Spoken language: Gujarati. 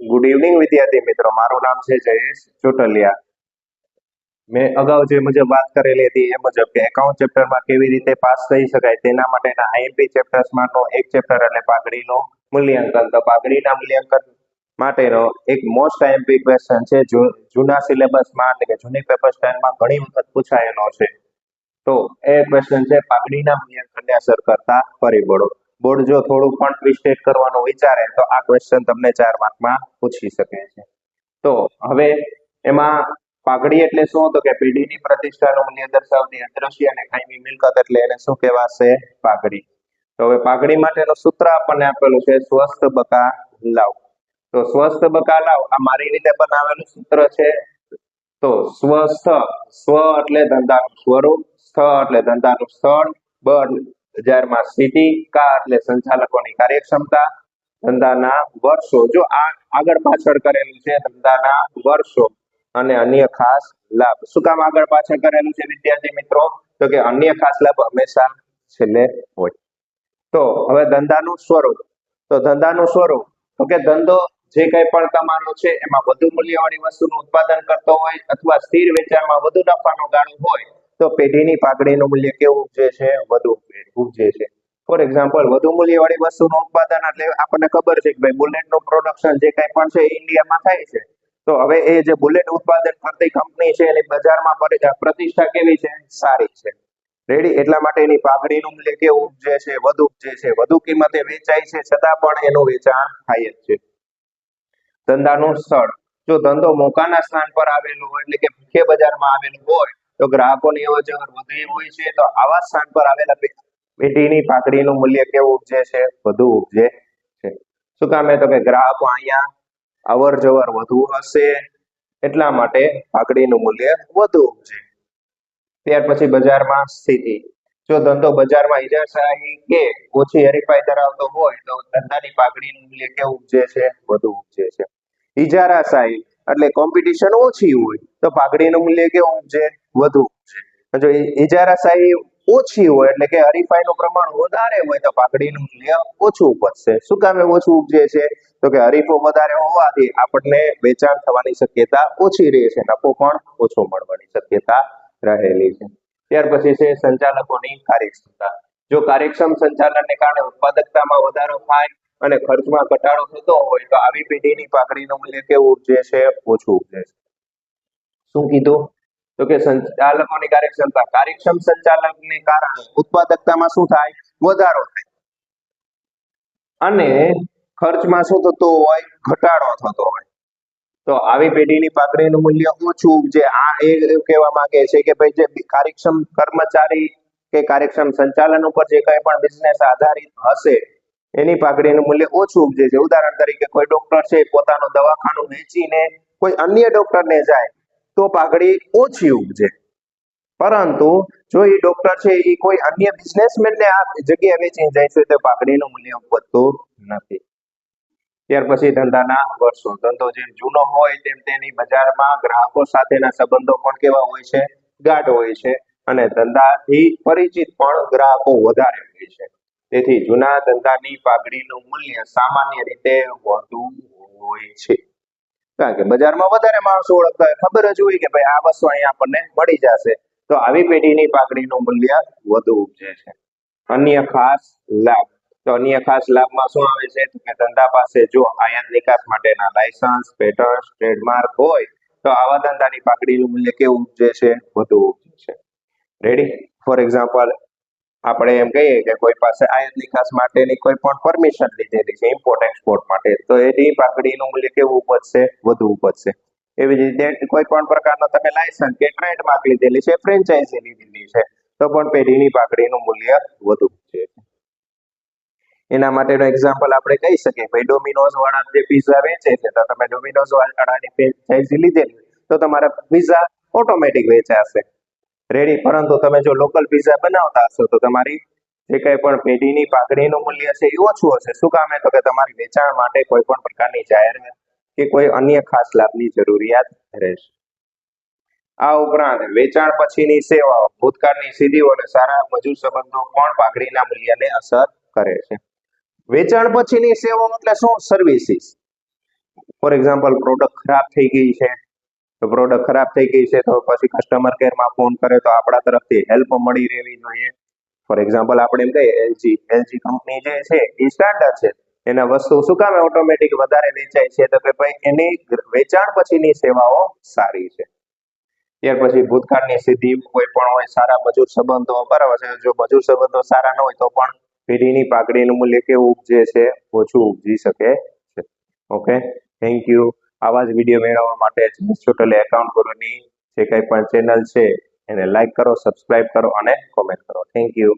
ગુડ ઇવનિંગ વિદ્યાર્થી મિત્રો. મારું નામ છે જયેશ ચોટલિયા. મેં અગાઉ જે મુજબ વાત કરેલી હતી, એ મુજબ કે એકાઉન્ટ ચેપ્ટરમાં કેવી રીતે પાસ થઈ શકાય તેના માટેના આઈએમપી ચેપ્ટર્સમાંનો એક ચેપ્ટર એટલે પાઘડીનું મૂલ્યાંકન. તો પાઘડીના મૂલ્યાંકન માટેનો એક મોસ્ટ આઈએમપી ક્વેશ્ચન છે જૂના સિલેબસમાં એટલે કે જૂની પેપર સ્ટાઇલમાં ઘણી વખત પૂછાયેલો છે. તો એ ક્વેશ્ચન છે, પાઘડીના મૂલ્યાંકનને અસર કરતા પરિબળો. બોર્ડ જો થોડું પણ ટ્વિસ્ટેડ કરવાનું વિચારે, તો આ ક્વેશ્ચન તમને ચાર માર્કમાં પૂછી શકે છે. તો હવે એમાં પાઘડી એટલે શું તો કે પેઢીની પ્રતિષ્ઠાનું મૂલ્ય દર્શાવતી અદ્રશ્ય અને કાયમી મિલકત એટલે એને શું કહેવાશે? પાઘડી. તો હવે પાઘડી માટેનું સૂત્ર આપણને આપેલું છે, સ્વસ્થ બકા લાવ. તો સ્વસ્થ બકા લાવ, આ મારી રીતે બનાવેલું સૂત્ર છે. તો સ્વસ્થ, સ્વ એટલે ધંધાનું સ્વરૂપ, સ્થ એટલે ધંધાનું સ્થળ, બ એટલે સ્થિતિ કા એટલે સંચાલકોની કાર્યક્ષમતા, ધંધાના વર્ષો. જો આ આગળ પાછળ કરેલું છે, ધંધાના વર્ષો અને અન્ય ખાસ લાભ. શું કામ આગળ પાછળ કરેલું છે, વિદ્યાર્થી મિત્રો? તો કે અન્ય ખાસ લાભ હંમેશા છેલ્લે હોય. તો હવે ધંધાનું સ્વરૂપ. તો ધંધાનું સ્વરૂપ. તો કે ધંધો જે કંઈ પણ તમારો છે, એમાં વધુ મૂલ્યવાળી વસ્તુનું ઉત્પાદન કરતો હોય અથવા સ્થિર વેચાણમાં વધુ નફાનો ગાળો હોય, તો પેઢીની પાઘડીનું મૂલ્ય કેવું જે છે, વધુ. ઉપજે છે. ફોર એક્ઝામ્પલ વધુ મૂલ્યવાળી વસ્તુનું ઉત્પાદન એટલે આપણને ખબર છે કે ભાઈ બુલેટનું પ્રોડક્શન જે કંઈ પણ છે ઇન્ડિયામાં થાય છે. તો હવે એ જે બુલેટ ઉત્પાદન કરતી કંપની છે એની બજારમાં પ્રતિષ્ઠા કેવી છે? સારી છે. રેડી એટલા માટે એની પાઘડીનું મૂલ્ય કેવું ઉપજે છે, વધુ ઉપજે છે, વધુ કિંમતે વેચાય છે, છતાં પણ એનું વેચાણ થાય જ છે. ધંધાનું સ્થળ. જો ધંધો મોકાના સ્થાન પર આવેલું હોય, એટલે કે મુખ્ય બજારમાં આવેલું હોય, તો ગ્રાહકોની અવર વધુ હોય છે, તો આવા સ્થાન પર આવેલા પે- પાકડીનું મૂલ્ય કેવું ઉપજે છે? વધુ ઉપજે છે. શું કામે તો કે ગ્રાહકો અહીંયા અવર જવર વધુ હશે? એટલા માટે પાકડીનું મૂલ્ય વધુ ઉપજે. ત્યાર પછી બજારમાં સ્થિતિ. જો ધંધો બજારમાં ઈજાશાહી કે ઓછી હરીફાઈ ધરાવતો હોય, તો ધંધાની પાકડીનું મૂલ્ય કેવું ઉપજે છે? વધુ ઉપજે છે. ઈજારાશાહી એટલે કોમ્પિટિશન ઓછી હોય, તો પાઘડીનું મૂલ્ય કેવું ઉપજે? વધુ ઉપજે. જો ઇજારાશાહી ઓછી હોય એટલે કે હરીફાઈનું પ્રમાણ વધારે હોય તો પાકડીનું મૂલ્ય ઓછું ઉપજશે શું કામે ઓછું ઉપજે છે? તો કે હરીફો વધારે હોવાથી આપણને વેચાણ થવાની શક્યતા ઓછી રહે છે. નફો પણ ઓછો મળવાની શક્યતા રહેલી છે. ત્યાર પછી છે સંચાલકોની કાર્યક્ષમતા. જો કાર્યક્ષમ સંચાલનને કારણે ઉત્પાદકતામાં વધારો થાય અને ખર્ચમાં ઘટાડો થતો હોય તો આવી પેઢીની પાકડીનું મૂલ્ય કેવું ઉપજે છે? ઓછું ઉપજે છે. શું કીધું? તો કે સંચાલકોની કાર્યક્ષમતા, કાર્યક્ષમ સંચાલકને કારણે ઉત્પાદકતામાં શું થાય? વધારો થાય. અને ખર્ચમાં શું થતો હોય? ઘટાડો થતો હોય. તો આવી પેઢીની પાઘડીનું મૂલ્ય ઓછું ઉપજે આ એ કહેવા માંગે છે કે ભાઈ જે કાર્યક્ષમ કર્મચારી કે કાર્યક્ષમ સંચાલન ઉપર જે કંઈ પણ બિઝનેસ આધારિત હશે, એની પાઘડીનું મૂલ્ય ઓછું ઉપજે છે. ઉદાહરણ તરીકે કોઈ ડોક્ટર છે, પોતાનું દવાખાનું વેચીને કોઈ અન્ય ડોક્ટરને જાય તો પાઘડી ઓછી ઉપજે. પરંતુ જો એ ડોક્ટર છે, એ કોઈ અન્ય બિઝનેસમેનને આ જગ્યાએ વેચી જાય છે, તો પાઘડીનું મૂલ્ય વધતું નથી. ત્યાર પછી ધંધાના વર્ષો. ધંધો જેમ જૂનો હોય તેમ તેની બજારમાં ગ્રાહકો સાથેના સંબંધો પણ કેવા હોય છે? ગાઢ હોય છે અને ધંધાથી પરિચિત પણ ગ્રાહકો વધારે હોય છે. તેથી જૂના ધંધાની પાઘડીનું મૂલ્ય સામાન્ય રીતે વધુ હોય છે. કારણ કે બજારમાં વધારે માણસો ઓળખતા હોય. ખબર જ હોય કે ભાઈ આ વસ્તુ અહીંયા આપણને મળી જશે. તો આવી પેઢીની પાકડીનું મૂલ્ય વધુ ઉપજે છે. અન્ય ખાસ લાભ. તો અન્ય ખાસ લાભમાં શું આવે છે? કે ધંધા પાસે જો આયાત નિકાસ માટેના લાયસન્સ પેટર્ન ટ્રેડમાર્ક હોય, તો આવા ધંધાની પાકડીનું મૂલ્ય કેવું ઉપજે છે? વધુ ઉપજે છે. રેડી ફોર એક્ઝામ્પલ આપણે એમ કહીએ કે કોઈ પાસે આયાત નિકાસ માટેની કોઈ પણ પરમિશન લીધેલી છે ઇમ્પોર્ટ એક્સપોર્ટ માટે, તો એની પાઘડીનું મૂલ્ય કેવું ઉપજશે વધુ ઉપજશે એવી જ રીતે કોઈ પણ પ્રકારનો તમે લાયસન્સ કે ટ્રેડમાર્ક લીધેલી છે ફ્રેન્ચાઇઝી લીધેલી છે, તો પણ પેઢીની પાઘડીનું મૂલ્ય વધુ છે. એના માટેનો એક્ઝામ્પલ આપણે કહી શકીએ. ભાઈ ડોમિનોઝ વાળા જે પીઝા વેચે છે, તો તમે ડોમિનોઝ વાળાની ફ્રેન્ચાઇઝી લીધેલી તો તમારા પીઝા ઓટોમેટિક વેચાશે. રેડી. પરંતુ તમે જો લોકલ પીઝા બનાવતા હશો, તો તમારી જે કંઈ પણ પેઢીની પાઘડીનું મૂલ્ય છે એ ઓછું હશે. શું કામે તો કે તમારી વેચાણ માટે કોઈ પણ પ્રકારની જાહેરાત કે કોઈ અન્ય ખાસ લાભની જરૂરિયાત રહેશે. આ ઉપરાંત વેચાણ પછીની સેવાઓ, ભૂતકાળની સીધીઓ અને સારા મજૂર સંબંધો પણ પાઘડીના મૂલ્યને અસર કરે છે. વેચાણ પછીની સેવાઓ એટલે શું? સર્વિસીસ ફોર એક્ઝામ્પલ પ્રોડક્ટ ખરાબ થઈ ગઈ છે તો પ્રોડક્ટ ખરાબ થઈ ગઈ છે, તો પછી કસ્ટમર કેરમાં ફોન કરે તો આપણા તરફથી હેલ્પ મળી રહેવી જોઈએ. ફોર એક્ઝામ્પલ આપણે એમ કહીએ એલજી એલજી કંપની જે છે, એ સ્ટાન્ડર્ડ છે. એના વસ્તુ શું કામ ઓટોમેટિક વધારે વેચાય છે, તો કે ભાઈ એની વેચાણ પછીની સેવાઓ સારી છે. ત્યાર પછી ભૂતકાળની સિદ્ધિ કોઈ પણ હોય, સારા મજૂર સંબંધો, બરાબર છે, જો મજૂર સંબંધો સારા ન હોય તો પણ પેઢીની પાકડીનું મૂલ્ય કેવું ઉપજે છે, ઓછું ઉપજી શકે છે. ઓકે થેન્ક યુ આવા જ વીડિયો મેળવવા માટે ચોટલી એકાઉન્ટ ગુરુની જે કંઈ પણ ચેનલ છે એને લાઈક કરો સબસ્ક્રાઇબ કરો અને કોમેન્ટ કરો. Thank you